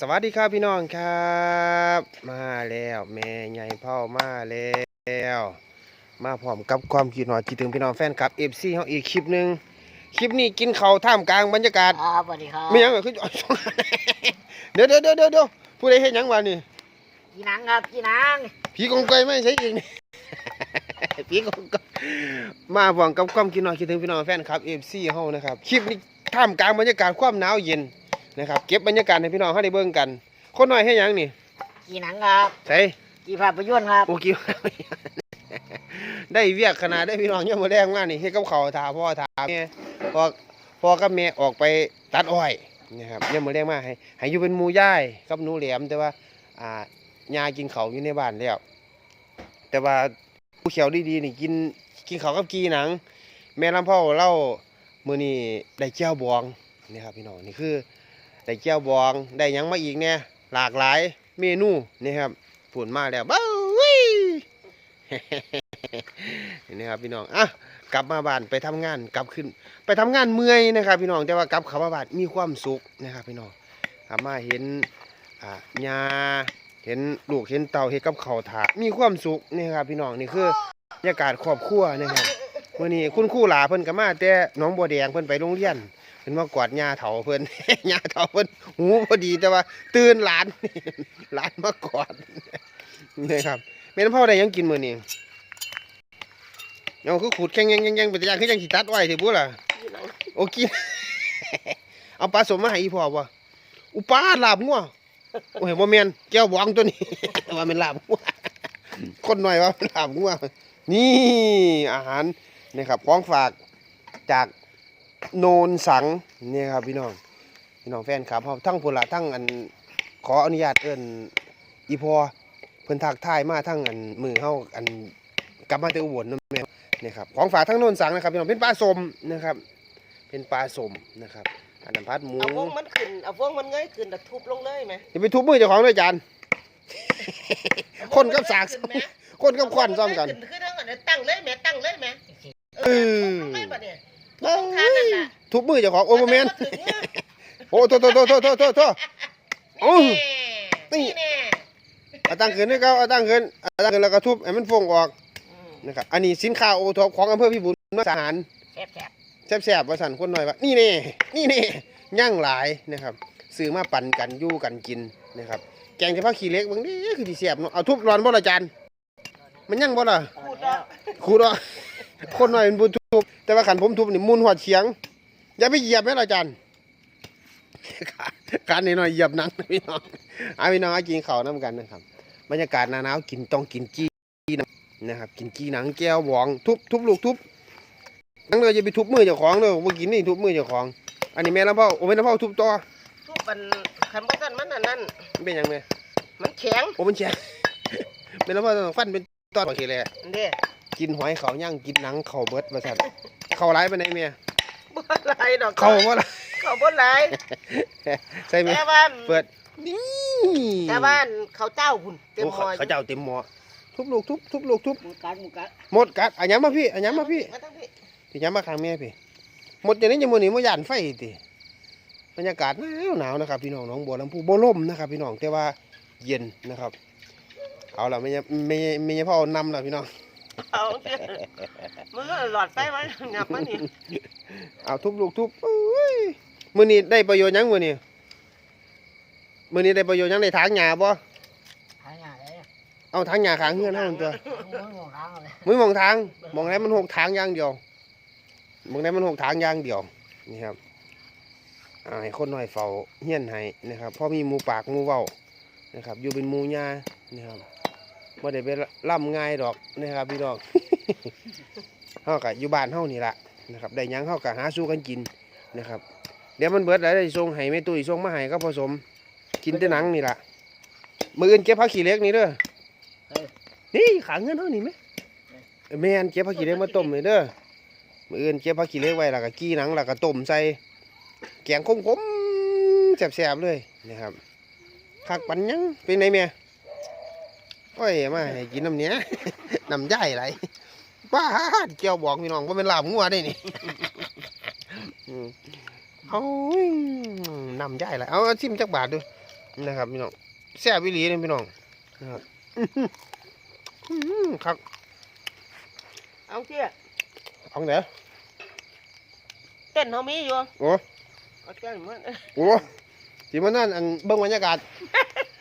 สวัสดีครับพี่น้องครับ มาแล้วแม่ใหญ่พ่อมาแล้ว มาพร้อมกับความคิดหอดคิดถึงพี่น้องแฟนคลับเอฟซีเฮาอีกคลิปหนึ่งคลิปนี้กินข้าวท่ามกลางบรรยากาศครับสวัสดีครับไม่หยังเหรอคือเดี๋ยวเดี๋ยวเดี๋ยวเดี๋ยวเดี๋ยวผู้ใดเห็นยังวะนี่พี่นางครับพี่นางผีกองกอยไม่ใช่อีกนี่ ผีกองกอยมาพร้อมกับความคิดหอดคิดถึงพี่น้องแฟนคลับเอฟซีเฮานะครับคลิปนี้ท่ามกลางบรรยากาศความหนาวเย็น นะครับเก็บบรรยากาศให้พี่น้องเฮาได้เบิ่งกันคนน้อยให้หยังนี่พี่นางครับใช่พี่ภาพยนตร์ครับโอเคได้เวียกขนาดได้พี่น้องยังมาแรงมากนี่เฮ็ดกับเขาวถามพ่อถามแม่พ่อพ่อกับแม่ออกไปตัดอ้อยนะครับยังมาแรงมากให้ให้อยู่เป็นหมู่ย่ายกับหนูแหลมแต่ว่าอ่ายากินเขาวอยู่ในบ้านแล้วแต่ว่าผู้เขียวดีๆนี่กินกินเขาวกับกีหนัง แม่ลำพ่อเล่ามื้อนี้ได้เจ้าบองนี่ครับพี่น้องนี่คือ ได้เจ้าบองได้ยังมาอีกเนี่ยหลากหลายเมนูนี่ครับฝุ่นมากแล้วบ้าวินี่ครับพี่น้องอะกลับมาบ้านไปทำงานกลับขึ้น ไปทำงานเมื่อยนะครับ พี่น้องแต่ว่ากลับเข้ามาบ้านมีความสุขนะครับ พี่น้องกลับมาเห็นอ่ายาเห็นลูกเห็นเต่าเห็นกับเขาถามีความสุขนี่ครับ พี่น้องนี่คือบรรยากาศครอบครัวนะครับวันนี้คุณครู่หลาเพิ่นก็มาแต่น้องบัวแดงเพิ่นไปโรงเรียน เพิ่นมากวาดหญ้าเถาเพิ่นหญ้าเถาเพิ่นหูพอดีแต่ว่า ตื่นหลานหลานมากอดนี่ครับแม่น้ำพ่อได้หยังกินมื้อนี้เอาคือขูดแข็งแงงๆๆไปแต่ยังคือยังสิตัดไว้เถอะพุ่นล่ะพี่นางโอเคเอาปลาสมมาให้อีพ่อบ่อุปลาลาบงัวโอ้ยบ่แม่นแก้วบองตัวนี้ว่าเป็นลาบงัวคนหน่อยว่าเป็นลาบงัวนี่อาหารนี่ครับของฝากจาก โนนสังนี่ครับพี่น้องพี่น้องแฟนครับเฮาทั้งพุ่นละทั้งอันขออนุญาตเอิ้นอีพ่อเพิ่นทักทายมาทั้งอันมือเฮาอันกลับมาแต่อุบลนั่นแม่นี่ครับของฝากทั้งโนนสังนะครับพี่น้องเป็นปลาสมนะครับ เป็นปลาสมนะครับอันนั้นพัดหมูเอาพวกมันขึ้นเอาพวกมันเงยขึ้นแต่ทุบลงเลยไหมอย่าไปทุบมือเจ้าของด้วยจานคนกับสากขึ้นไหมคนกับควันซ้อมกันขึ้คือเรื่องอันนี้ตั้งเลยแหม่ตั้งเลยแหม่เออ ทุบลงเลยปะเนี่ยทุบลงทางนั่นล่ะ ทุบมือเจ้าของโอ้โหแมนแล้วก็ถึงเนี่ยโอ้โทษโทษโทษโทษโทษโทษโทษโอ้ยนี่ นี่แน่เอาตั้งขึ้นให้เขาเอาตั้งขึ้นเอาตั้งขึ้นแล้วก็ทุบให้มันฟงออกอืมนะครับอันนี้สินค้าโอท็อปของอำเภอพิบูลมาตรฐานแซ่บแซ่บแซ่บๆว่าสั่นคนหน่อยว่านี่เน่นี่เน่ย่างหลายนะครับซื้อมาปั่นกันอยู่กันกินนะครับ แกงเฉพาะขี้เหล็กบางทีคือที่แซ่บเนาะเอาทุบร้อนบ่ละจานมันยังบ่ล่ะขูดออกขูดอะคนหน่อยเป็นบุญทุบ แต่ว่าขันผมทุบนี่มุนหัวเฉียง อย่าไปเหยียบแม่ละอาจารย์การนี่หน่อยเหยียบหนังนะพี่น้องเอาพี่น้องเอากินข้าวน้ำกันนะครับ บรรยากาศหนาหนาวกินต้องกินจี้หนังนะครับ กินจี้หนังแก้วหวองทุบทุบลูกทุบนังเลยอย่าไปทุบมือเจ้าของเลยว่ากินนี่ทุบมือเจ้าของ อันนี้แม่ลำเผาโอ้แม่ลำเผาทุบต่อทุบมันคันบ่ทันมันอันนั้นมันเป็นหยังไงมันแข็งโอ้มันแฉะแม่ลำเผาต้องฟันเป็นตอนโอเคเลยอันเด้กินหอยเขาย่างกินหนังเขาเบิดมาสั่น เขาร้ายไปไหนเมียบ่หลายดอกเขาว่าเขาบ่หลายใช่ไหมแต่ว่าเปิดนี่แต่ว่าเขาเจ้าหุ่นเต็มโอ้หอยเขาเจ้าเต็มหม้อทุบลูกทุบทุบลูกทุบหมูกัดหมูกัดหมดกัดอันย้ำมาพี่อันย้ำมาพี่มาทั้งพี่พี่ย้ำมาข้างแม่พี่หมดอย่างนี้จะมือนี้มาย่านไฟติบรรยากาศหนาวหนาวนะครับพี่น้องหน้องบัวลำพูบ่ล่มนะครับพี่น้องแต่ว่าเย็นนะครับ เอาละไม่ใช่ไม่ใช่ไม่ใช่พ่อนำละพี่น้อง เอาเด้อมึงก็หลอดไฟไว้งับมานี่เอาทุบลูกทุบอุ้ยมือนี้ได้ประโยชน์หยังมือนี้มือนี้ได้ประโยชน์หยังในทางหญ้าบ่หายากเลยเอาทางหญ้าขางเฮือนเท่านั้นตัวมึงมองทางเลยมือมองทางมองไหนมันหกทางอย่างเดียวมองไหนมันหกทางอย่างเดียวนี่ครับอ่าให้คนหน่อยเฝ้าเฮียนให้นะครับเพราะมีหมูปากหมูเว้านะครับ อยู่เป็นหมูญานะครับ บ่ได้ไปล่ำง่ายดอกนะครับพี่น้องเฮาก็อยู่บ้านเฮานี่ละนะครับได้หยังเฮาก็หาสู้กันกินนะครับ เดี๋ยวมันเบิดแล้วได้ส่งให้แม่ตุ้ยส่งมาให้ก็ผสมกินแต่หนังนี่ละมืออื่นเก็บผักขี้เหล็กนี่เด้อนี่ขางเงินเฮานี่ไหมแม่นเก็บผักขี้เหล็กมาต้มเลยเด้อมื้ออื่นเก็บผักขี้เหล็กไว้แล้วก็กี้หนังแล้วก็ต้มใส่แกงขมๆแซ่บๆเลยนะครับคักปันยังเป็นไงแม่ โอ้ยมาให้กินน้ำเนี้ยน้ำย่ายไหลป้าดเกี่ยวบอกพี่น้องว่าเป็นลาบงัวได้นี่อืมเอาน้ำย่ายไหลเอาเอาชิมจักบาทดูนะครับพี่น้องแซ่บวิลีเลยพี่น้องนะครับอื้อหืออื้อหือครับเอาเที่ยเอาไหนเต้นเขามีอยู่โอ้เอาเต้นมันโอ้ที่มันนั่นอันเบิ่งบรรยากาศ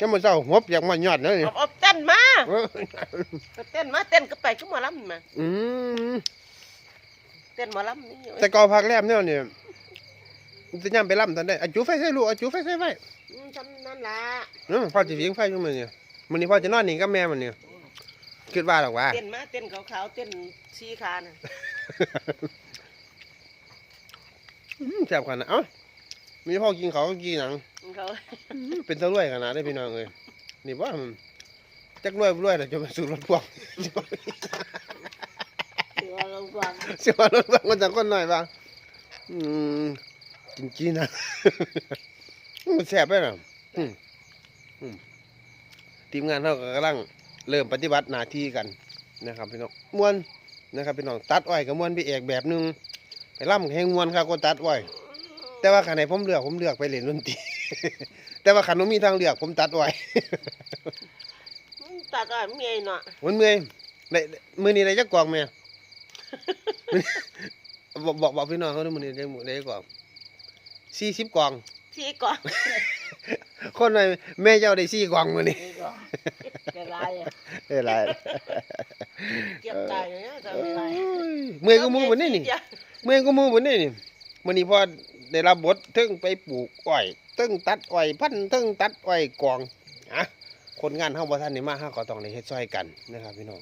จะมาเจ้าหัวอยากมายอดเลยเอาเอาเต้นมาเออเอาเต้นมาเต้นก็ไปก็หมอลำมาอืมเต้นหมอลำนี่อยู่แต่เกอพักแรมเนี่ยเนี่ยมันจะย่ำไปล่ำทันได้อาจูไฟใส่ลูกอาจูไฟใส่ไฟอืมทำนั่นล่ะเออพ่อจะเลี้ยงไฟอยู่มันเนี่ยมันนี่พ่อจะนอนนี่กับแม่มันเนี่ยคิดว่าหรอกว่าเต้นมาเต้นขาวๆเต้นชี้ขาน่ะ อืมแซ่บขนาดเอ้า มีพ่อกินเขาวก็กินหนัง เขาเป็นตะรวยขนาดได้พี่น้องเลยนี่ว่ามันจักรวยบ่รวยแต่จะมาสู่รถพ่วงเดี๋ยวเราฟังเสียว่ารถพ่วงมันจะคนหน่อยบ้างอืมกินกินนะมันแซ่บไปนะอืมอืมทีมงานเขาก็กำลังเริ่มปฏิบัติหน้าที่กันนะครับพี่น้องม้วนนะครับพี่น้องตัดอ้อยกับม้วนพี่เอกแบบหนึงไปล่ำแหงม้วนครับก็ตัดอ้อย แต่ว่าขันไหนผมเลือกผมเลือกไปเล่นดนตรี แต่ว่าขันผมมีทางเลือกผมตัดอ้อยอืมตัดอ้อยเมียเนาะมันเมื่อยได้มือนี้ได้จักกล่องแม่ บอกบอกบอกพี่น้องเขาด้วยมือนี้ได้หมู่ได้จักกล่องสี่สิบกล่อง ชี้ก่อนคนหน่อยแม่เจ้าได้สี่กล่องมือนี้นี่ก็จะไรอะเอ้ยไรเก็บตายอย่างเงี้ยจะเอ้ไม่ไรยเมื่อยก็มูบนนี้นี่ เมื่อยก็มูบนนี้นี่มือนี้พอ ได้รับบทเทึงไปปลูกอ้อยเทึงตัดอ้อยพันธุ์เทึงตัดอ้อยกองอะคนงานเฮาบ่ทันได้มาเฮาก็ต้องได้เฮ็ดซอยกันนะครับพี่น้อง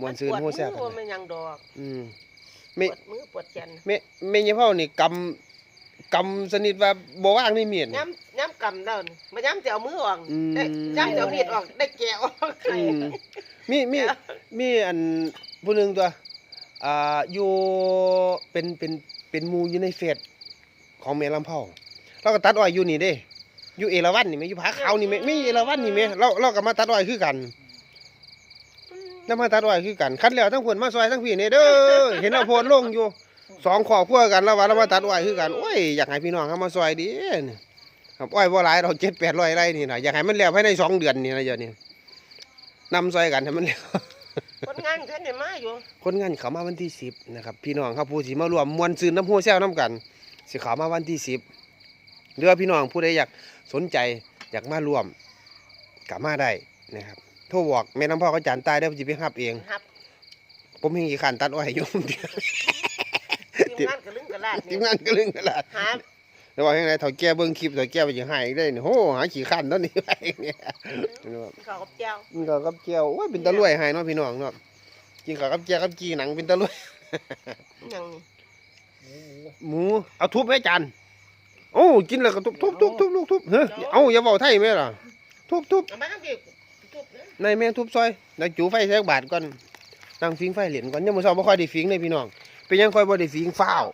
มวนซื่นปวดฮู้แซ่บมืกัอนมันยังดอกอืมปไม่วดมือปวดแขนแม่แม่ยายเผานี่กำกำสนิทว่าบ่ว่างในเมียนย้ำย้ำกำเด้านี่มาย้ำจะเอามือออกอืมได้ย้ำจะเอามีดออกได้แกะออกอืมมีมีมีอันผู้หนึงตัวอ่าอยู่เป็นเป็นเป็นหมู่อยู่ในเฟซ ของแม่ลำเผาเราก็ตัดอ้อยอยู่นี่เด้ อยู่เอราวัณนี่แม่อยู่ผาขาวนี่แม่ไม่เอราวัณนี่แม่เราเราก็มาตัดอ้อยคือกันแล้วมาตัดอ้อยคือกันคัดแล้วทั้งเพิ่นมาซอยทั้งพี่นี่เด้อเห็นเราโพสต์ลงอยู่สองครอบครัวกันแล้วว่าเรามาตัดอ้อยคือกันโอ้ยอยากให้พี่น้องเขามาซอยดีนี่ครับอ้อยบ่หลายเรา7-800ไร่นี่น่ะอยากให้มันแล้วภายในสองเดือนนี่นะเดี๋ยวนี้นำซอยกันให้มันแล้วคนงานท่านได้มาอยู่ คนงานเขามาวันที่สิบนะครับ พี่น้องครับผู้สิมารวมมวลซืนน้ำหัวแซวน้ำกัน สิเขามาวันที่สิบเรือพี่น้องผู้ใดอยากสนใจอยากมารวมกลับมาได้นะครับโทรบอกแม่น้ำพ่อเขาจานตายได้ผมจะไปหับเอง ครับผมเห็นกี่ขันตัดอ้อยอยู่เดียวทีมงานกระลึงกระลาดทีนี่มงานก็เรื่องกระลาดหาแล้วว่าอย่างไรเถ่าแก่เบิ้งคลิปเถ่าแก่ไปยังหายได้นี่โหหาขี่ขันตอนนี้ไปเนี่ยข้าวกับเจ้ากินข้าวกับเจียวโอ้ยเป็นตะลุยใหายเนาะพี่น้องเนาะกินข้าวกับเจียวกับกีหนังเป็นตะลุยอย่างนี้ หมูเอาทุบให้จานโอ้กินแล้วก็ทุบทุบทุบทุบลูกทุบเฮ้ยเอาอย่าเบาไทยแม่ล่ะทุบทุบเอามาทั้งกี่ทุบเลยในแม่ทุบซอยแล้วจูไฟแทกบาทก่อนตั้งฟิงไฟเหรียญก่อนยังมื้อเช้าบ่ค่อยได้ฟิงเลยพี่น้องเป็นหยังค่อยบ่ได้ฟิงฟ้าว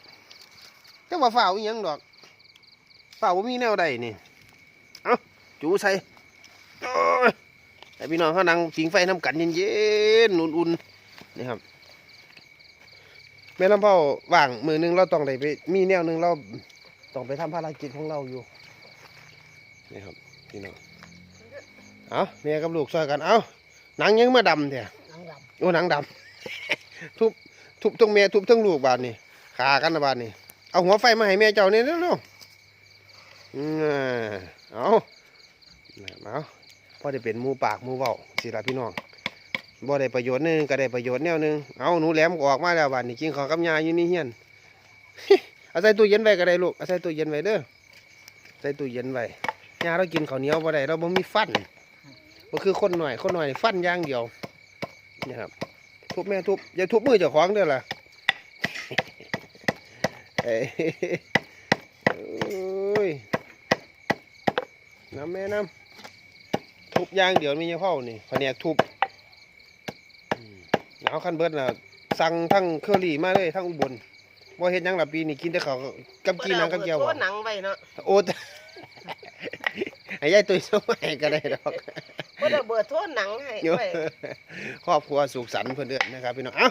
แต่ว่าฟ้าวอีหยังดอกฟ้าวบ่มีแนวใดนี่เอาจูใส่โอ้ยให้พี่น้องเขานั่งฟิงไฟน้ำกันเย็นๆอุ่นๆนี่ครับ แม่ลำเผาว่างมือหนึงเราต้องได้ไป มีแนวหนึงเราต้องไปทำภารกิจของเราอยู่นี่ครับพี่น้องเอาเมียกับลูกช่วยกันเอาหนังยังมาดำเถอะนังดโอ้หนังดำทุบทุบทั้งเมียทุบทั้งลูกบาดนี่ขากันนะบาดนี่เอาหัวไฟมาให้แม่เจ้านี่เร็วๆอืมเอาเอาพอได้เป็นหมูปากหมูเบาสิละพี่น้อง บ่ได้ประโยชน์หนึงก็ได้ประโยชน์แนวหนึงเอาหนูแหลมออกมาแล้วบาดนี่กินของกับยาอยู่นี่เฮียนเอาใส่ตู้เย็นไว้ก็ได้ลูกเอาใส่ตู้เย็นไว้เด้อใส่ตู้เย็นไว้ยาเรากินข้าวเหนียวบ่ได้เราบ่มีฟันบ่คือคนหน่อยคนหน่อยฟันย่างเดียวนี่ครับทุบแม่ทุบอย่าทุบมือเจ้าของเด้อล่ะเอ้ยน้ำแม่น้ำทุบย่างเดียวมีเฉพาะนี่แผนกทุบ มเอาคันเบิดน่ะสั่งทั้งเคอรี่มาเลยทั้งอุบลบ่เฮ็ดหยังล่ะปีนี้กินแต่ข้าวกับกินหนังกับแก้วตัวบ่ หนังไว้เนาะโอ้แต่ให้ยายตุ้ยส่งให้ก็ได้ดอกก็ได้เบิดทั่วหนังให้โยไว้ครอบครัวสุขสันต์เพื่อนเดือนนะครับพี่น้องเอ้า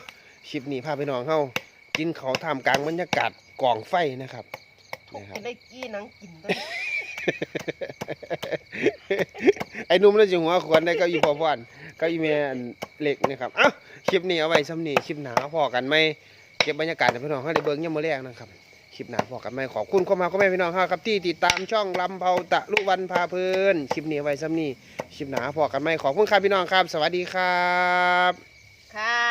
คลิปนี้พาพี่น้องเข้ากินเขาวท่ามกลางบรรยากาศกองไฟนะครับทุกนะครับจะได้กี้หนังกินด้วย ไอ้หนุ่มน่าจะหัวขวนได้เก็อีพอพอนเก็อีแม่อันเหล็กนะครับเอ้าคลิปนี้เอาไว้ซ้ำนี้คลิปหนาพอกันไหมเก็บบรรยากาศให้พี่น้องให้ได้เบิ่งยามมื้อแรกนะครับคลิปหนาพอกันไหมขอบคุณเข้ามาก็แม่พี่น้องครับที่ติดตามช่องลำเผาตะลุวันพาเพลินคลิปนี้เอาไว้ซ้ำนี้คลิปหนาพอกันไหมขอบคุณครับพี่น้องครับ สวัสดีครับ ค่ะ